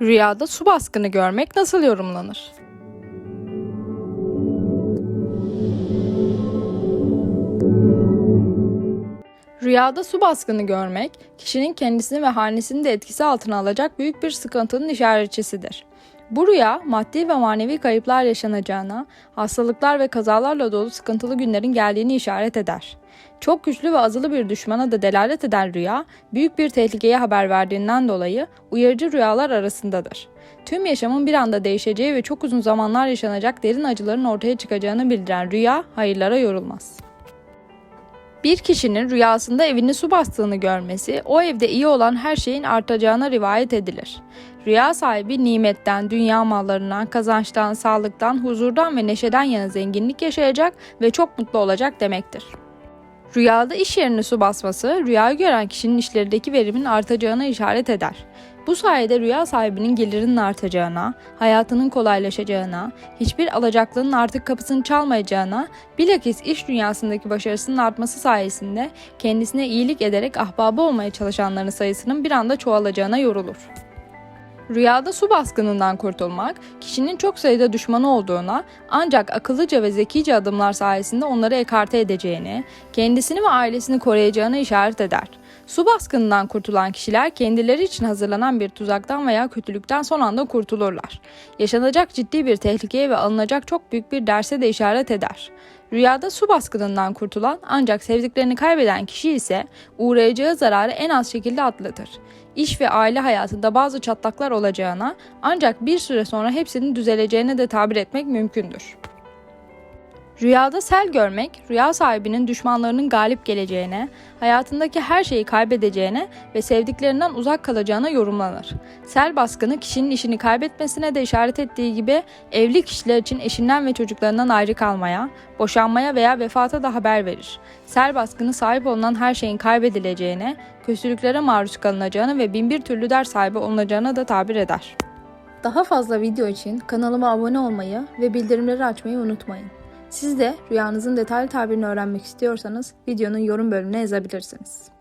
Rüyada su baskını görmek nasıl yorumlanır? Rüyada su baskını görmek, kişinin kendisini ve hanesini de etkisi altına alacak büyük bir sıkıntının işaretçisidir. Bu rüya, maddi ve manevi kayıplar yaşanacağına, hastalıklar ve kazalarla dolu sıkıntılı günlerin geldiğini işaret eder. Çok güçlü ve azılı bir düşmana da delalet eden rüya, büyük bir tehlikeye haber verdiğinden dolayı uyarıcı rüyalar arasındadır. Tüm yaşamın bir anda değişeceği ve çok uzun zamanlar yaşanacak derin acıların ortaya çıkacağını bildiren rüya, hayırlara yorulmaz. Bir kişinin rüyasında evini su bastığını görmesi, o evde iyi olan her şeyin artacağına rivayet edilir. Rüya sahibi nimetten, dünya mallarından, kazançtan, sağlıktan, huzurdan ve neşeden yana zenginlik yaşayacak ve çok mutlu olacak demektir. Rüyada iş yerini su basması, rüyayı gören kişinin işlerindeki verimin artacağına işaret eder. Bu sayede rüya sahibinin gelirinin artacağına, hayatının kolaylaşacağına, hiçbir alacaklının artık kapısını çalmayacağına, bilakis iş dünyasındaki başarısının artması sayesinde kendisine iyilik ederek ahbabı olmaya çalışanların sayısının bir anda çoğalacağına yorulur. Rüyada su baskınından kurtulmak, kişinin çok sayıda düşmanı olduğuna ancak akıllıca ve zekice adımlar sayesinde onları ekarte edeceğini, kendisini ve ailesini koruyacağını işaret eder. Su baskınından kurtulan kişiler kendileri için hazırlanan bir tuzaktan veya kötülükten son anda kurtulurlar. Yaşanacak ciddi bir tehlikeye ve alınacak çok büyük bir derse de işaret eder. Rüyada su baskınından kurtulan ancak sevdiklerini kaybeden kişi ise uğrayacağı zararı en az şekilde atlatır. İş ve aile hayatında bazı çatlaklar olacağına ancak bir süre sonra hepsinin düzeleceğine de tabir etmek mümkündür. Rüyada sel görmek, rüya sahibinin düşmanlarının galip geleceğine, hayatındaki her şeyi kaybedeceğine ve sevdiklerinden uzak kalacağına yorumlanır. Sel baskını kişinin işini kaybetmesine de işaret ettiği gibi evli kişiler için eşinden ve çocuklarından ayrı kalmaya, boşanmaya veya vefata da haber verir. Sel baskını sahip olunan her şeyin kaybedileceğine, kötülüklere maruz kalınacağını ve binbir türlü ders sahibi olunacağına da tabir eder. Daha fazla video için kanalıma abone olmayı ve bildirimleri açmayı unutmayın. Siz de rüyanızın detaylı tabirini öğrenmek istiyorsanız videonun yorum bölümüne yazabilirsiniz.